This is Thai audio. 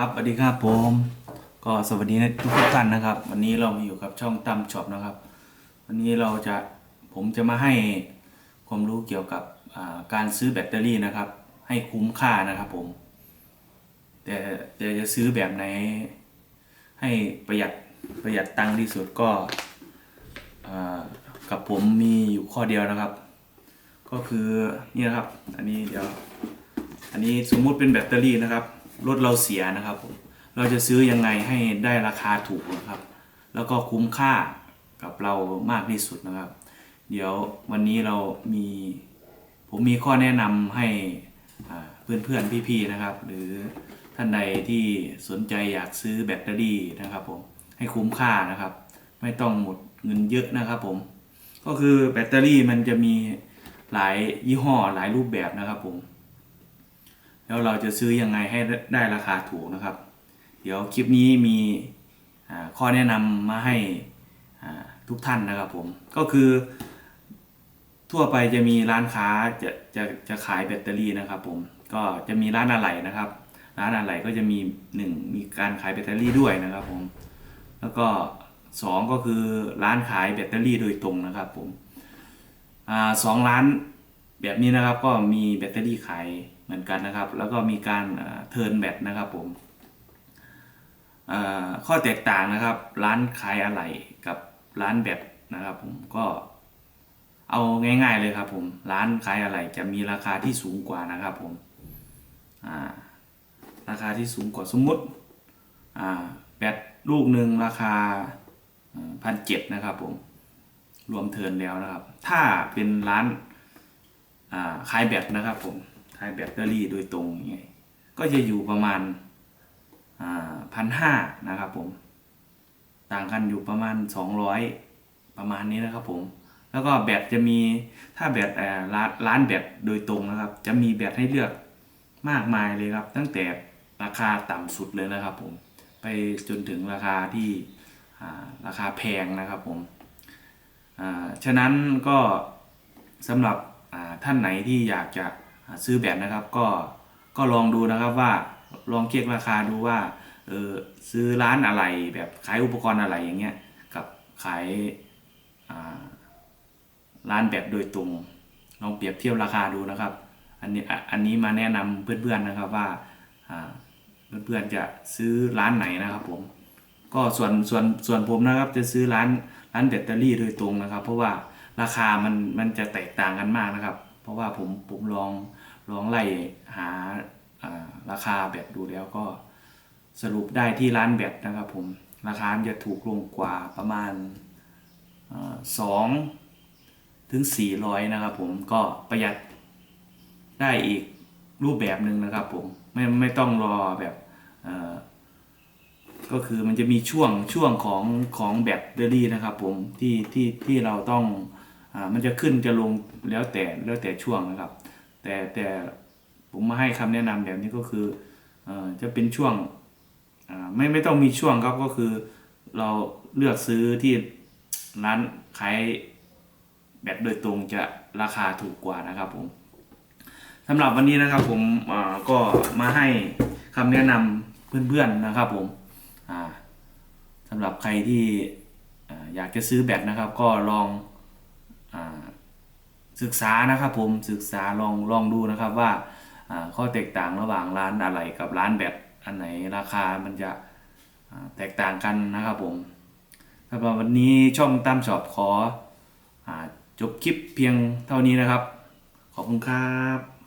ครับสวัสดีครับผม ก็สวัสดีทุกทุกๆท่านนะครับ วันนี้เรามาอยู่กับช่องตั้มช็อปนะครับ วันนี้เราจะผมจะมาให้ความรู้เกี่ยวกับการซื้อแบตเตอรี่นะครับ ให้คุ้มค่านะครับผม แต่แต่จะซื้อแบบไหน ให้ประหยัดประหยัดตังค์ที่สุดก็กับผมมีอยู่ข้อเดียวนะครับ ก็คือนี่นะครับ อันนี้เดี๋ยว อันนี้สมมุติเป็นแบตเตอรี่นะครับ รถเราเสียนะครับผมเราจะซื้อยังไงให้ได้ราคาถูกนะครับ แล้วก็คุ้มค่ากับเรามากที่สุดนะครับ เดี๋ยววันนี้เรามี ผมมีข้อแนะนำให้อ่าเพื่อนๆพี่ๆนะครับ หรือท่านใดที่สนใจอยากซื้อแบตเตอรี่นะครับผมให้คุ้มค่านะครับ ไม่ต้องหมดเงินเยอะนะครับผมก็คือแบตเตอรี่มันจะมีหลายยี่ห้อหลายรูปแบบนะครับผม แล้วเราจะซื้อยังไงให้ได้ราคาถูกนะครับ เดี๋ยวคลิปนี้มีข้อแนะนำมาให้ทุกท่านนะครับผมก็คือทั่วไปจะมีร้านค้าจะจะจะขายแบตเตอรี่นะครับผมก็จะมีร้านอะไหล่นะครับ ร้านอะไหล่ก็จะมีหนึ่งมีการขายแบตเตอรี่ด้วยนะครับผมแล้วก็สองก็คือร้านขายแบตเตอรี่โดยตรงนะครับผมอ่าสองร้าน แบบนี้นะครับก็มีแบตเตอรี่ขายเหมือนกันนะครับ แล้วก็มีการเทิร์นแบตนะครับผมข้อแตกต่างนะครับ ร้านขายอะไหล่กับร้านแบตนะครับ ผมก็เอาง่าย ๆเลยครับ ผมร้านขายอะไหล่จะมีราคาที่สูงกว่านะครับ ผมราคาที่สูงกว่าสมมติแบตลูกหนึ่งราคาพันเจ็ดนะครับ ผมรวมเทิร์นแล้วนะครับ ถ้าเป็นร้าน อ่าขายแบตนะครับผมขายแบตเตอรี่โดยตรงอย่างเงี้ยก็จะอยู่ประมาณพันห้านะครับผม ต่างกันอยู่ประมาณ 200 ประมาณนี้นะครับผม แล้วก็แบตจะมีถ้าแบตร้านร้านแบตโดยตรงนะครับ จะมีแบตให้เลือกมากมายเลยครับ ตั้งแต่ราคาต่ำสุดเลยนะครับผม ไปจนถึงราคาที่ราคาแพงนะครับผมฉะนั้นก็สำหรับ ท่านไหนที่อยากจะซื้อแบตนะครับ ก็ก็ลองดูนะครับว่าลองเช็คราคาดูว่าเออซื้อร้านอะไรแบบขายอุปกรณ์อะไรอย่างเงี้ยกับขายร้านแบบโดยตรงลองเปรียบเทียบราคาดูนะครับ อันนี้อันนี้มาแนะนำเพื่อนๆนะครับว่าเพื่อนๆจะซื้อร้านไหนนะครับผมก็ส่วนส่วนส่วนผมนะครับจะซื้อร้านร้านแบตเตอรี่โดยตรงนะครับ เพราะว่าราคามันมันจะแตกต่างกันมากนะครับ ราะว่าผมผมลองลองไล่หาราคาแบตดูแล้วก็สรุปได้ที่ร้านแบตนะครับผมราคาจะถูกลงกว่าประมาณสองถึงสี่ร้อยนะครับผมก็ประหยัดได้อีกรูปแบบหนึ่งนะครับผมไม่ไม่ต้องรอแบบก็คือมันจะมีช่วงช่วงของของแบตเตอรี่นะครับผมที่ที่ที่เราต้อง มันจะขึ้นจะลงแล้วแต่แล้วแต่ช่วงนะครับ แต่แต่ผมมาให้คำแนะนำแบบนี้ก็คืออจะเป็นช่วงไม่ไม่ต้องมีช่วงครับก็คือเราเลือกซื้อที่ร้านขายแบตโดยตรงจะราคาถูกกว่านะครับผมสำหรับวันนี้นะครับผมก็มาให้คำแนะนำเพื่อนๆนะครับผมสำหรับใครที่อยากจะซื้อแบตนะครับ ก็ลอง ศึกษานะครับผมศึกษาลองลองดูนะครับว่าข้อแตกต่างระหว่างร้านอะไรกับร้านแบตอันไหนราคามันจะแตกต่างกันนะครับผมสำหรับวันนี้ช่องตามชอบขออจบคลิปเพียงเท่านี้นะครับ ขอบคุณครับ